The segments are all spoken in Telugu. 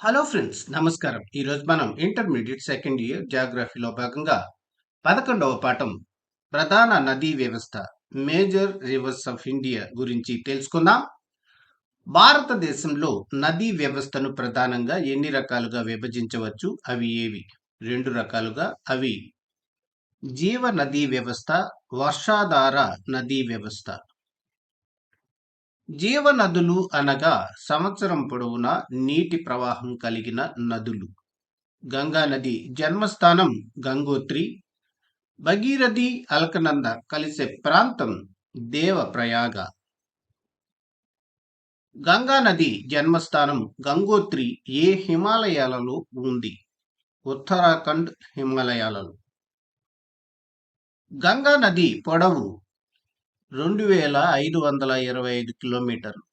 హలో ఫ్రెండ్స్ నమస్కారం. ఈరోజు మనం ఇంటర్మీడియట్ సెకండ్ ఇయర్ జాగ్రఫీలో భాగంగా పదకొండవ పాఠం ప్రధాన నదీ వ్యవస్థ మేజర్ రివర్స్ ఆఫ్ ఇండియా గురించి తెలుసుకుందాం. భారతదేశంలో నదీ వ్యవస్థను ప్రధానంగా ఎన్ని రకాలుగా విభజించవచ్చు? అవి ఏవి? రెండు రకాలుగా. అవి జీవ నదీ వ్యవస్థ వర్షాధార నదీ వ్యవస్థ. జీవనదులు అనగా సంవత్సరం పొడవునా నీటి ప్రవాహం కలిగిన నదులు. గంగా నది జన్మస్థానం గంగోత్రి. భగీరథి అల్కనంద కలిసే ప్రాంతం దేవప్రయాగ. గంగా నది జన్మస్థానం గంగోత్రి ఏ హిమాలయాలలో ఉంది? ఉత్తరాఖండ్ హిమాలయాలలో. గంగా నది పొడవు రెండు వేల ఐదు వందల ఇరవై ఐదు కిలోమీటర్లు.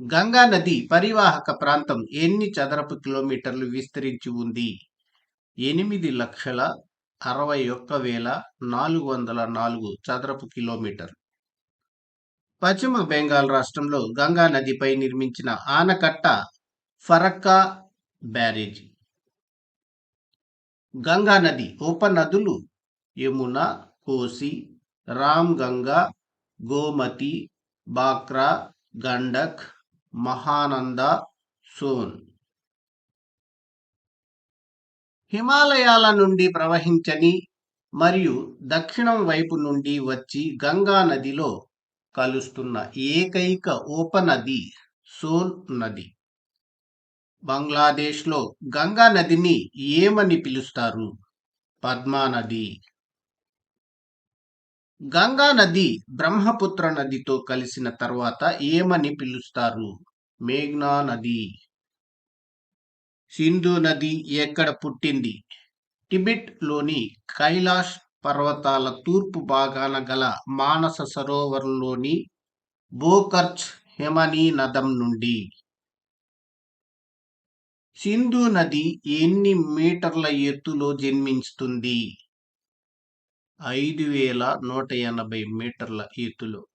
గంగా నది పరివాహక ప్రాంతం ఎన్ని చదరపు కిలోమీటర్లు విస్తరించి ఉంది? ఎనిమిది లక్షల అరవై ఒక్క వేల నాలుగు వందల నాలుగు చదరపు కిలోమీటర్ పశ్చిమ బెంగాల్ రాష్ట్రంలో గంగా నదిపై నిర్మించిన ఆనకట్ట ఫరక్కా బ్యారేజీ. గంగా నది ఉపనదులు యమున కోసి రామ్ గంగా గోమతి బాక్రా గండక్ మహానంద సోన్. హిమాలయాల నుండి ప్రవహించని మరియు దక్షిణం వైపు నుండి వచ్చి గంగా నదిలో కలుస్తున్న ఏకైక ఉపనది సోన్ నది. బంగ్లాదేశ్లో గంగా నదిని ఏమని పిలుస్తారు? పద్మానది గంగా నది బ్రహ్మపుత్ర నదితో కలిసిన తర్వాత ఏమని పిలుస్తారు? మేఘ్నా నది. సింధు నది ఎక్కడ పుట్టింది? టిబెట్లోని కైలాష్ పర్వతాల తూర్పు భాగాన గల మానస సరోవరంలోని బోకర్చ్ హిమనీ నదం నుండి. సింధు నది ఎన్ని మీటర్ల ఎత్తులో జన్మిస్తుంది ఐదు వేల నూట ఎనభై మీటర్ల ఎత్తులో.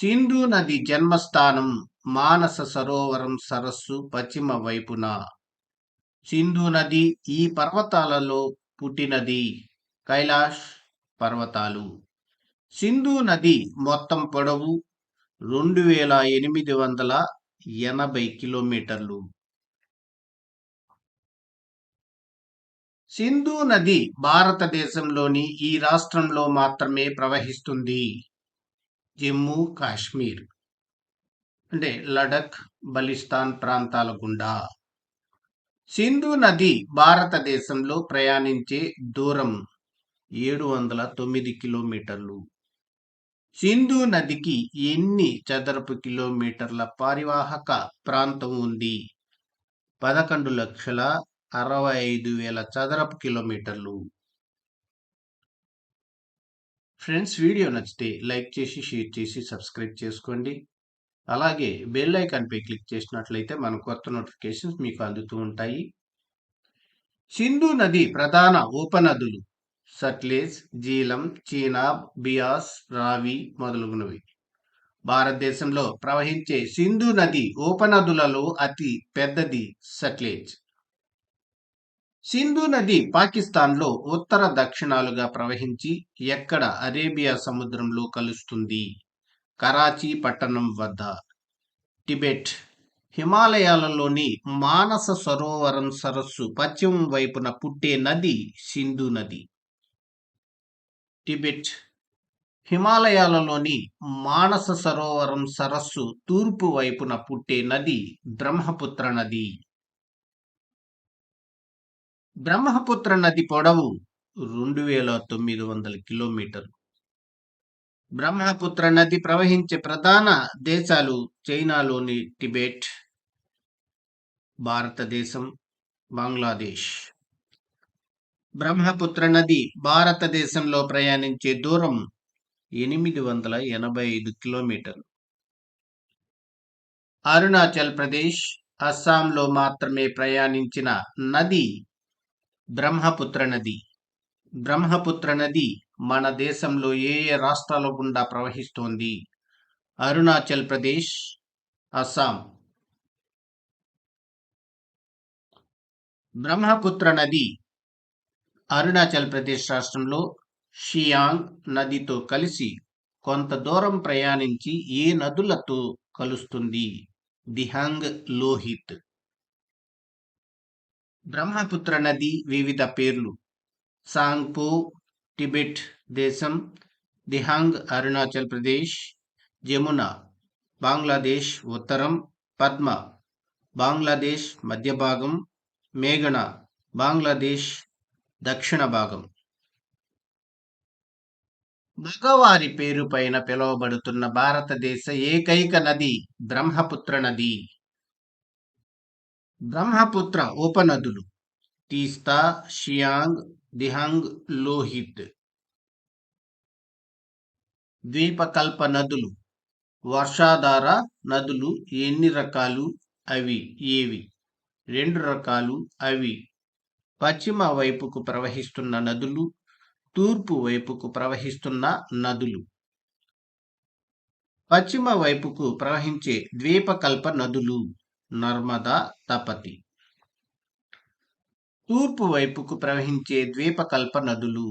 సింధు నది జన్మస్థానం మానస సరోవరం సరస్సు పశ్చిమ వైపున. సింధు నది ఈ పర్వతాలలో పుట్టినది కైలాష్ పర్వతాలు. సింధు నది మొత్తం పొడవు రెండు వేల ఎనిమిది వందల ఎనభై కిలోమీటర్లు. సింధు నది భారతదేశంలోని ఈ రాష్ట్రంలో మాత్రమే ప్రవహిస్తుంది. జమ్మూ కాశ్మీర్ అంటే లడక్ బలిస్తాన్ ప్రాంతాల గుండా. సింధు నది భారతదేశంలో ప్రయాణించే దూరం ఏడు వందల తొమ్మిది కిలోమీటర్లు. సింధు నదికి ఎన్ని చదరపు కిలోమీటర్ల పారివాహక ప్రాంతం ఉంది? పదకొండు లక్షల అరవై ఐదు వేల చదరపు కిలోమీటర్లు. ఫ్రెండ్స్ వీడియో నచ్చితే లైక్ చేసి షేర్ చేసి సబ్స్క్రైబ్ చేసుకోండి. అలాగే బెల్ ఐకాన్పై క్లిక్ చేసినట్లయితే మన కొత్త నోటిఫికేషన్స్ మీకు అందుతూ ఉంటాయి. సింధు నది ప్రధాన ఉపనదులు సట్లేజ్ జీలం చీనాబ్ బియాస్ రావి మొదలగునవి. భారతదేశంలో ప్రవహించే సింధు నది ఉపనదులలో అతి పెద్దది సట్లేజ్. సింధు నది పాకిస్తాన్లో ఉత్తర దక్షిణాలుగా ప్రవహించి ఎక్కడ అరేబియా సముద్రంలో కలుస్తుంది? కరాచీ పట్టణం వద్ద. టిబెట్ హిమాలయాలలోని మానస సరోవరం సరస్సు పశ్చిమం వైపున పుట్టే నది సింధు నది. టిబెట్ హిమాలయాలలోని మానస సరోవరం సరస్సు తూర్పు వైపున పుట్టే నది బ్రహ్మపుత్ర నది. బ్రహ్మపుత్ర నది పొడవు రెండు వేల తొమ్మిది వందల కిలోమీటర్లు బ్రహ్మపుత్ర నది ప్రవహించే ప్రధాన దేశాలు చైనాలోని టిబెట్ భారతదేశం బంగ్లాదేశ్. బ్రహ్మపుత్ర నది భారతదేశంలో ప్రయాణించే దూరం ఎనిమిది వందల ఎనభై ఐదు కిలోమీటర్లు అరుణాచల్ ప్రదేశ్ అస్సాంలో మాత్రమే ప్రయాణించిన నది బ్రహ్మపుత్ర నది. బ్రహ్మపుత్ర నది మన దేశంలో ఏ ఏ రాష్ట్రాల గుండా ప్రవహిస్తోంది? అరుణాచల్ ప్రదేశ్ అస్సాం. బ్రహ్మపుత్ర నది అరుణాచల్ ప్రదేశ్ రాష్ట్రంలో షియాంగ్ నదితో కలిసి కొంత దూరం ప్రయాణించి ఏ నదులతో కలుస్తుంది? దిహంగ్ లోహిత్. బ్రహ్మపుత్ర నది వివిధ పేర్లు. సాంగ్పో టిబెట్ దేశం దిహాంగ్ అరుణాచల్ ప్రదేశ్ జమున బంగ్లాదేశ్ ఉత్తరం పద్మ బంగ్లాదేశ్ మధ్య భాగం మేఘన బంగ్లాదేశ్ దక్షిణ భాగం. మగవారి పేరు పైన పిలువబడుతున్న భారతదేశ ఏకైక నది బ్రహ్మపుత్ర నది. బ్రహ్మపుత్ర ఉపనదులు. తీస్తా షియాంగ్ దిహంగ్ లోహిత్. ద్వీపకల్ప నదులు. వర్షాధార నదులు ఎన్ని రకాలు? అవి ఏవి? రెండు రకాలు అవి. పశ్చిమ వైపుకు ప్రవహిస్తున్న నదులు తూర్పు వైపుకు ప్రవహిస్తున్న నదులు. పశ్చిమ వైపుకు ప్రవహించే ద్వీపకల్ప నదులు. నర్మదా తపతి. తూర్పు వైపుకు ప్రవహించే ద్వీపకల్ప నదులు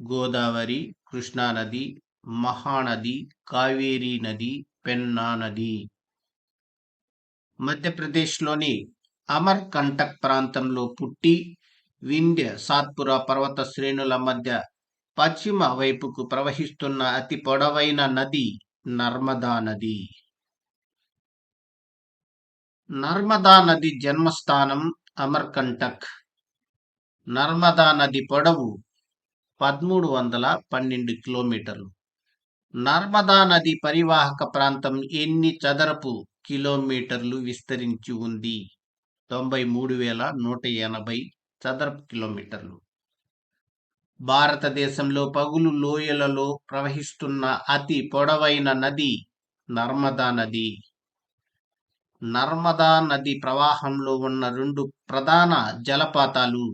గోదావరి కృష్ణానది మహానది కావేరీ నది పెన్నా నది. మధ్యప్రదేశ్లోని అమర్కంటక్ ప్రాంతంలో పుట్టి వింధ్య సాత్పురా పర్వత శ్రేణుల మధ్య పశ్చిమ వైపుకు ప్రవహిస్తున్న అతి పొడవైన నది నర్మదా నది. నర్మదా నది జన్మస్థానం అమర్కంటక్. నర్మదా నది పొడవు పదమూడు వందల పన్నెండు కిలోమీటర్లు. నర్మదా నది పరివాహక ప్రాంతం ఎన్ని చదరపు కిలోమీటర్లు విస్తరించి ఉంది? తొంభై మూడు వేల నూట ఎనభై చదరపు కిలోమీటర్లు. భారతదేశంలో పగులు లోయలలో ప్రవహిస్తున్న అతి పొడవైన నది నర్మదా నది. నర్మదా నది ప్రవాహంలో ఉన్న రెండు ప్రధాన జలపాతాలు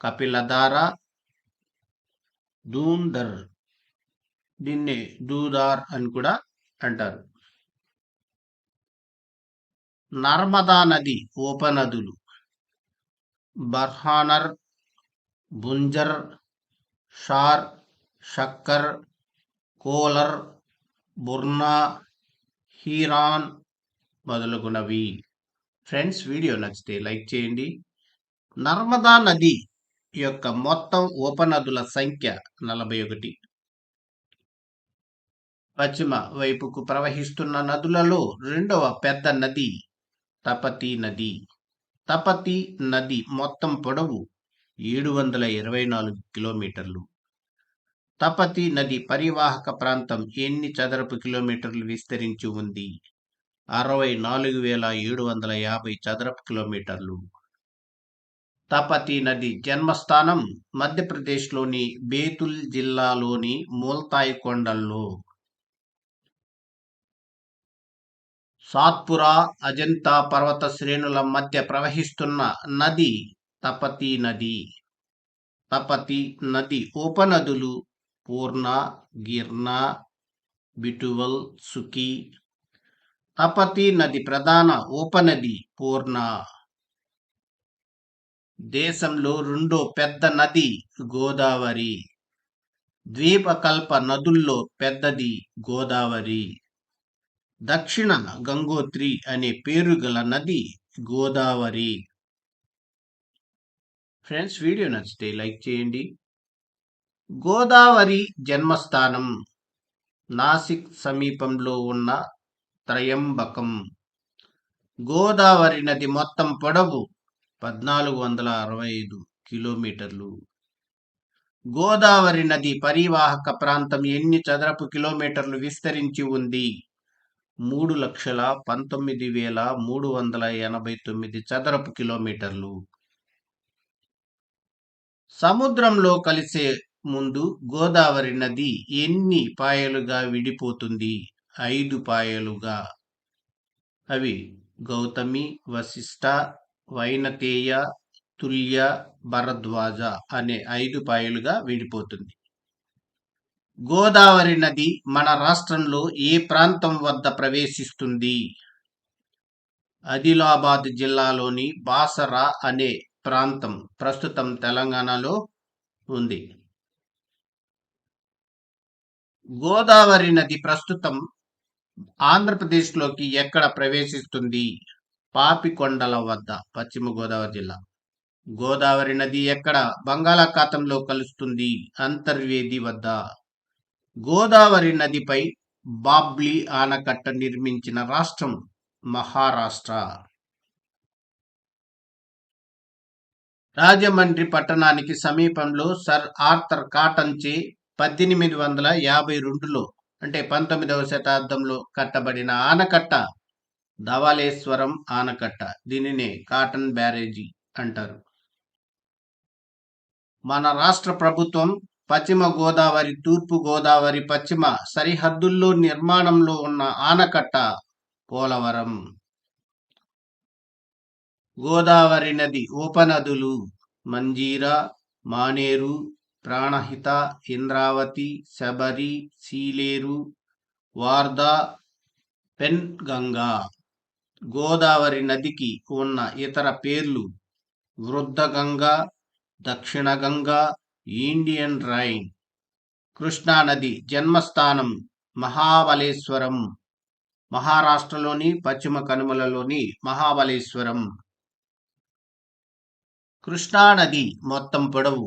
కపిలధార దూందర్ దీన్ని దూదార్ అని కూడా అంటారు. నర్మదా నది ఉపనదులు బర్హానర్ బుంజర్ షార్ షక్కర్ కోలర్ బుర్నా హీరాన్ మొదలగునవి. ఫ్రెండ్స్ వీడియో నచ్చితే లైక్ చేయండి. నర్మదా నది యొక్క మొత్తం ఉపనదుల సంఖ్య నలభై ఒకటి పశ్చిమ వైపుకు ప్రవహిస్తున్న నదులలో రెండవ పెద్ద నది తపతి నది. తపతి నది మొత్తం పొడవు ఏడు వందల ఇరవై నాలుగు కిలోమీటర్లు. తపతి నది పరివాహక ప్రాంతం ఎన్ని చదరపు కిలోమీటర్లు విస్తరించి ఉంది? అరవై నాలుగు వేల ఏడు వందల యాభై చదరపు కిలోమీటర్లు. తపతి నది జన్మస్థానం మధ్యప్రదేశ్లోని బేతుల్ జిల్లాలోని మూల్తాయి కొండల్లో. సాత్పురా అజంతా పర్వత శ్రేణుల మధ్య ప్రవహిస్తున్న నది తపతి నది తపతి నది ఉపనదులు పూర్ణ గిర్నా బిటువల్ సుకి తపతి నది ప్రధాన ఉపనది పూర్ణ. దేశంలో రెండో పెద్ద నది గోదావరి. ద్వీపకల్ప నదుల్లో పెద్దది గోదావరి. దక్షిణ గంగోత్రి అనే పేరు గల నది గోదావరి. ఫ్రెండ్స్ వీడియో నచ్చితే లైక్ చేయండి. గోదావరి జన్మస్థానం నాసిక్ సమీపంలో ఉన్న త్రయంబకం. గోదావరి నది మొత్తం పొడవు పద్నాలుగు వందల అరవై ఐదు కిలోమీటర్లు. గోదావరి నది పరివాహక ప్రాంతం ఎన్ని చదరపు కిలోమీటర్లు విస్తరించి ఉంది? మూడు లక్షల పంతొమ్మిది వేల మూడు వందల ఎనభై తొమ్మిది చదరపు కిలోమీటర్లు. సముద్రంలో కలిసే ముందు గోదావరి నది ఎన్ని పాయలుగా విడిపోతుంది? ఐదు పాయలుగా. అవి గౌతమి వశిష్ట వైనతేయ తుల్య భరద్వాజ అనే ఐదు పాయలుగా విడిపోతుంది. గోదావరి నది మన రాష్ట్రంలో ఏ ప్రాంతం వద్ద ప్రవేశిస్తుంది? ఆదిలాబాద్ జిల్లాలోని బాసరా అనే ప్రాంతం ప్రస్తుతం తెలంగాణలో ఉంది. గోదావరి నది ప్రస్తుతం ఆంధ్రప్రదేశ్లోకి ఎక్కడ ప్రవేశిస్తుంది? పాపికొండల వద్ద పశ్చిమ గోదావరి జిల్లా. గోదావరి నది ఎక్కడ బంగాళాఖాతంలో కలుస్తుంది? అంతర్వేది వద్ద. గోదావరి నదిపై బాబ్లీ ఆనకట్ట నిర్మించిన రాష్ట్రం మహారాష్ట్ర. రాజమండ్రి పట్టణానికి సమీపంలో సర్ ఆర్థర్ కాటన్ చే పద్దెనిమిది వందల యాభై రెండులో అంటే పంతొమ్మిదవ శతాబ్దంలో కట్టబడిన ఆనకట్ట ధవళేశ్వరం ఆనకట్ట. దీనినే కాటన్ బ్యారేజీ అంటారు. మన రాష్ట్ర ప్రభుత్వం పశ్చిమ గోదావరి తూర్పు గోదావరి పశ్చిమ సరిహద్దుల్లో నిర్మాణంలో ఉన్న ఆనకట్ట పోలవరం. గోదావరి నది ఉపనదులు మంజీరా మానేరు ప్రాణహిత ఇంద్రావతి శబరి సీలేరు వార్దా పెన్గంగా గోదావరి నదికి ఉన్న ఇతర పేర్లు వృద్ధగంగా దక్షిణగంగా ఇండియన్ రైన్ కృష్ణానది జన్మస్థానం మహాబలేశ్వరం మహారాష్ట్రలోని పశ్చిమ కనుమలలోని మహాబలేశ్వరం కృష్ణానది మొత్తం పొడవు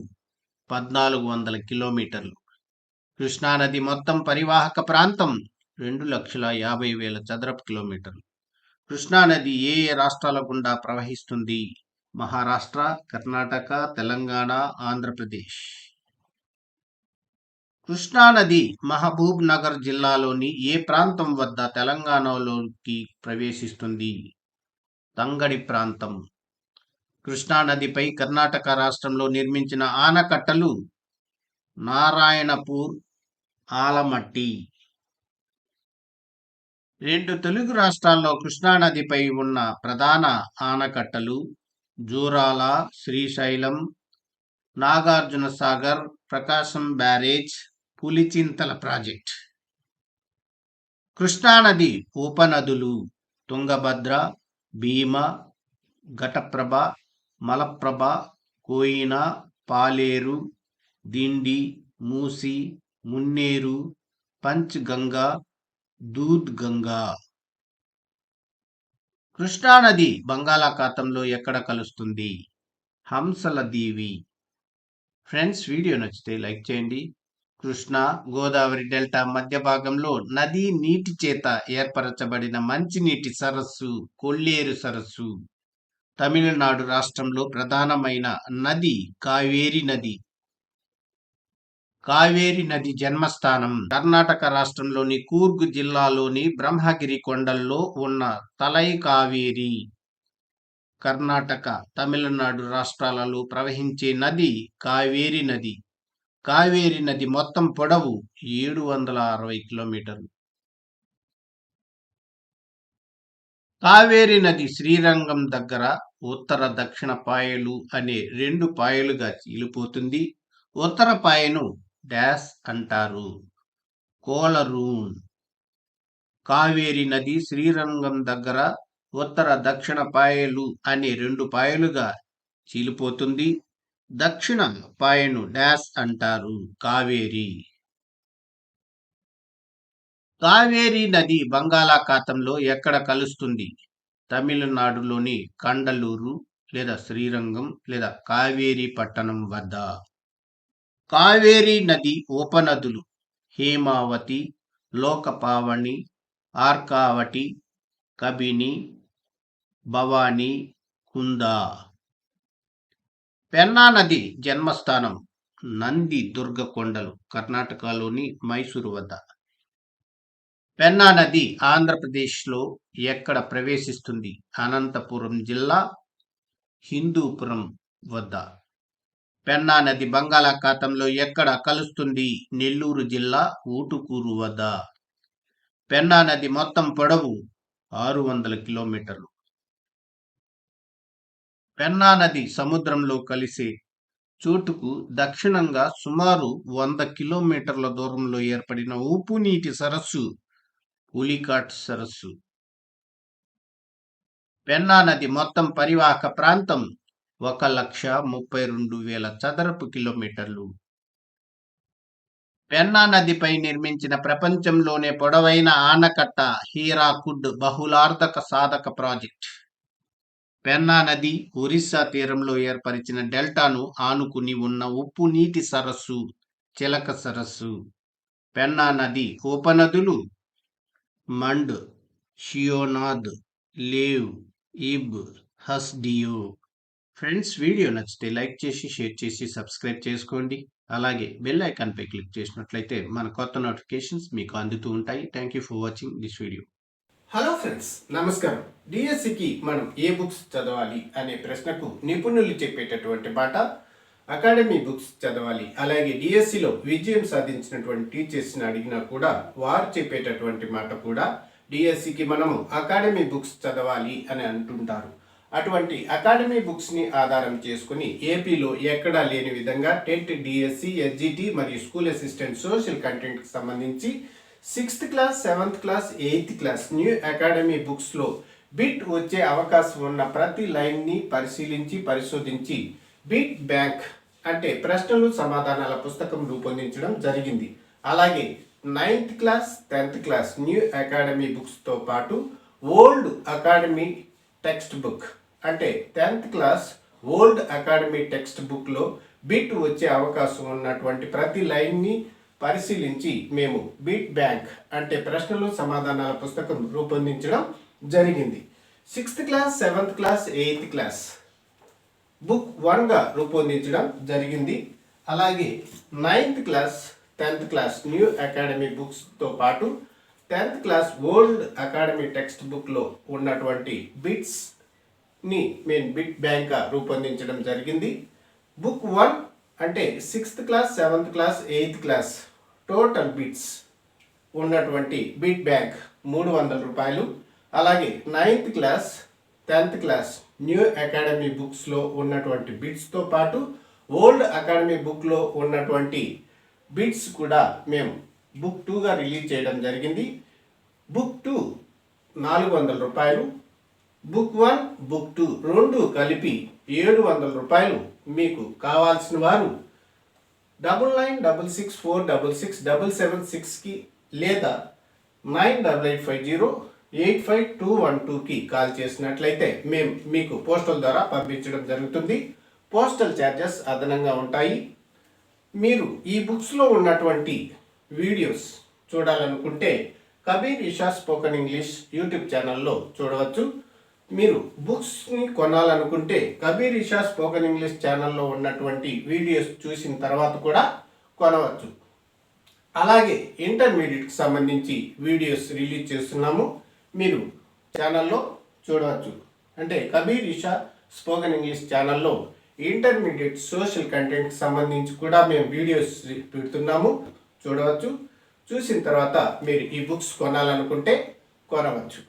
పద్నాలుగు వందల కిలోమీటర్లు. కృష్ణానది మొత్తం పరివాహక ప్రాంతం రెండు లక్షల యాభై వేల చదరపు కిలోమీటర్లు. కృష్ణానది ఏ ఏ రాష్ట్రాల గుండా ప్రవహిస్తుంది? మహారాష్ట్ర కర్ణాటక తెలంగాణ ఆంధ్రప్రదేశ్. కృష్ణానది మహబూబ్ నగర్ జిల్లాలోని ఏ ప్రాంతం వద్ద తెలంగాణలోకి ప్రవేశిస్తుంది? తంగడి ప్రాంతం. కృష్ణానదిపై కర్ణాటక రాష్ట్రంలో నిర్మించిన ఆనకట్టలు నారాయణపూర్ ఆలమట్టి. రెండు తెలుగు రాష్ట్రాల్లో కృష్ణానదిపై ఉన్న ప్రధాన ఆనకట్టలు జూరాల శ్రీశైలం నాగార్జున సాగర్ ప్రకాశం బ్యారేజ్ పులిచింతల ప్రాజెక్ట్. కృష్ణానది ఉపనదులు తుంగభద్ర భీమ ఘటప్రభ మలప్రభ కోయిన పాలేరు దిండి మూసి మున్నేరు పంచ్ గంగా దూద్ గంగా కృష్ణానది బంగాళాఖాతంలో ఎక్కడ కలుస్తుంది? హంసల దీవి. ఫ్రెండ్స్ వీడియో నచ్చితే లైక్ చేయండి. కృష్ణ గోదావరి డెల్టా మధ్య భాగంలో నది నీటి చేత ఏర్పరచబడిన మంచినీటి సరస్సు కొల్లేరు సరస్సు. తమిళనాడు రాష్ట్రంలో ప్రధానమైన నది కావేరి నది. కావేరి నది జన్మస్థానం కర్ణాటక రాష్ట్రంలోని కూర్గ్ జిల్లాలోని బ్రహ్మగిరి కొండల్లో ఉన్న తలై కావేరి. కర్ణాటక తమిళనాడు రాష్ట్రాలలో ప్రవహించే నది కావేరి నది. కావేరి నది మొత్తం పొడవు ఏడు వందల అరవై కిలోమీటర్లు. కావేరి నది శ్రీరంగం దగ్గర ఉత్తర దక్షిణ పాయలు అనే రెండు పాయలుగా చీలిపోతుంది. ఉత్తర పాయను డాష్ అంటారు. కోలరూన్. కావేరి నది శ్రీరంగం దగ్గర ఉత్తర దక్షిణ పాయలు అనే రెండు పాయలుగా చీలిపోతుంది. దక్షిణ పాయను డాష్ అంటారు కావేరి. కావేరి నది బంగాళాఖాతంలో ఎక్కడ కలుస్తుంది? తమిళనాడులోని కండలూరు లేదా శ్రీరంగం లేదా కావేరి పట్టణం వద్ద. కావేరీ నది ఉపనదులు హేమావతి లోకపావణి ఆర్కావటి కబిని భవాని కుందా. పెన్నా నది జన్మస్థానం నంది దుర్గ కొండలు కర్ణాటకలోని మైసూరు వద్ద. పెన్నా నది ఆంధ్రప్రదేశ్లో ఎక్కడ ప్రవేశిస్తుంది? అనంతపురం జిల్లా హిందూపురం వద్ద. పెన్నా నది బంగాళాఖాతంలో ఎక్కడ కలుస్తుంది? నెల్లూరు జిల్లా ఊటుకూరు వద్ద. పెన్నా నది మొత్తం పొడవు ఆరు వందల కిలోమీటర్లు. పెన్నా నది సముద్రంలో కలిసే చోటుకు దక్షిణంగా సుమారు వంద కిలోమీటర్ల దూరంలో ఏర్పడిన ఉప్పు నీటి సరస్సు ఉలికాట్ సరస్సు పెన్నా నది మొత్తం పరివాహక ప్రాంతం ఒక లక్ష ముప్పై రెండు వేల చదరపు కిలోమీటర్లు పెన్నా నదిపై నిర్మించిన ప్రపంచంలోనే పొడవైన ఆనకట్ట హీరాకుడ్ బహుళార్థక సాధక ప్రాజెక్ట్ పెన్నా నది ఒరిస్సా తీరంలో ఏర్పరిచిన డెల్టాను ఆనుకుని ఉన్న ఉప్పు నీటి సరస్సు చిలక సరస్సు పెన్నా నది ఉపనదులు మండ్ షియోనాద్ లేవ్ ఇబ్ హస్డియో. ఫ్రెండ్స్ వీడియో నచ్చితే లైక్ చేసి షేర్ చేసి సబ్స్క్రైబ్ చేసుకోండి. అలాగే బెల్ ఐకాన్పై క్లిక్ చేసినట్లయితే మన కొత్త నోటిఫికేషన్స్ మీకు అందుతూ ఉంటాయి. Thank you for watching this video. Hello friends నమస్కారం. డిఎస్సికి మనం ఏ బుక్స్ చదవాలి అనే ప్రశ్నకు నిపుణులు చెప్పేటటువంటి పాట అకాడమీ బుక్స్ చదవాలి. అలాగే డిఎస్సిలో విజయం సాధించినటువంటి టీచర్స్ని అడిగినా కూడా వారు చెప్పేటటువంటి మాట కూడా డిఎస్సికి మనము అకాడమీ బుక్స్ చదవాలి అని అంటుంటారు. అటువంటి అకాడమీ బుక్స్ని ఆధారం చేసుకుని ఏపీలో ఎక్కడా లేని విధంగా టెట్ డిఎస్సి ఎస్జిటి మరియు స్కూల్ అసిస్టెంట్ సోషల్ కంటెంట్కి సంబంధించి sixth class seventh class eighth class new academy బుక్స్లో బిట్ వచ్చే అవకాశం ఉన్న ప్రతి లైన్ని పరిశీలించి పరిశోధించి బిట్ బ్యాంక్ అంటే ప్రశ్నలు సమాధానాల పుస్తకం రూపొందించడం జరిగింది. అలాగే ninth class tenth class new academy బుక్స్తో పాటు ఓల్డ్ అకాడమీ టెక్స్ట్ బుక్. అంటే tenth class old academy text బుక్లో బిట్ వచ్చే అవకాశం ఉన్నటువంటి ప్రతి లైన్ని పరిశీలించి మేము బిట్ బ్యాంక్ అంటే ప్రశ్నలు సమాధానాల పుస్తకం రూపొందించడం జరిగింది. Sixth class seventh class eighth class book వన్గా రూపొందించడం జరిగింది. అలాగే ninth class tenth class new academy బుక్స్తో పాటు tenth class old academy text బుక్లో ఉన్నటువంటి బిట్స్ని మేము బిట్ బ్యాంక్గా రూపొందించడం జరిగింది. బుక్ వన్ అంటే sixth class seventh class eighth class total bits ఉన్నటువంటి బిట్ బ్యాంక్ మూడు వందల రూపాయలు. అలాగే ninth class tenth class new academy బుక్స్లో ఉన్నటువంటి బిట్స్తో పాటు ఓల్డ్ అకాడమీ బుక్లో ఉన్నటువంటి బిట్స్ కూడా మేము బుక్ టూగా రిలీజ్ చేయడం జరిగింది. బుక్ టూ నాలుగు వందల రూపాయలు బుక్ వన్ బుక్ టూ రెండు కలిపి ఏడు వందల రూపాయలు మీకు కావాల్సిన వారు double nine double six four double six double seven సిక్స్కి లేదా nine double eight five zero eight five two one టూకి కాల్ చేసినట్లయితే మేము మీకు పోస్టల్ ద్వారా పంపించడం జరుగుతుంది. పోస్టల్ ఛార్జెస్ అదనంగా ఉంటాయి. మీరు ఈ బుక్స్లో ఉన్నటువంటి వీడియోస్ చూడాలనుకుంటే Kabir Isha spoken English YouTube ఛానల్లో చూడవచ్చు. మీరు బుక్స్ని కొనాలనుకుంటే కబీర్ ఇషా స్పోకెన్ ఇంగ్లీష్ ఛానల్లో ఉన్నటువంటి వీడియోస్ చూసిన తర్వాత కూడా కొనవచ్చు. అలాగే ఇంటర్మీడియట్కి సంబంధించి వీడియోస్ రిలీజ్ చేస్తున్నాము. మీరు ఛానల్లో చూడవచ్చు. అంటే కబీర్ ఇషా స్పోకెన్ ఇంగ్లీష్ ఛానల్లో ఇంటర్మీడియట్ సోషల్ కంటెంట్కి సంబంధించి కూడా మేము వీడియోస్ పెడుతున్నాము. చూడవచ్చు. చూసిన తర్వాత మీరు ఈ బుక్స్ కొనాలనుకుంటే కొనవచ్చు.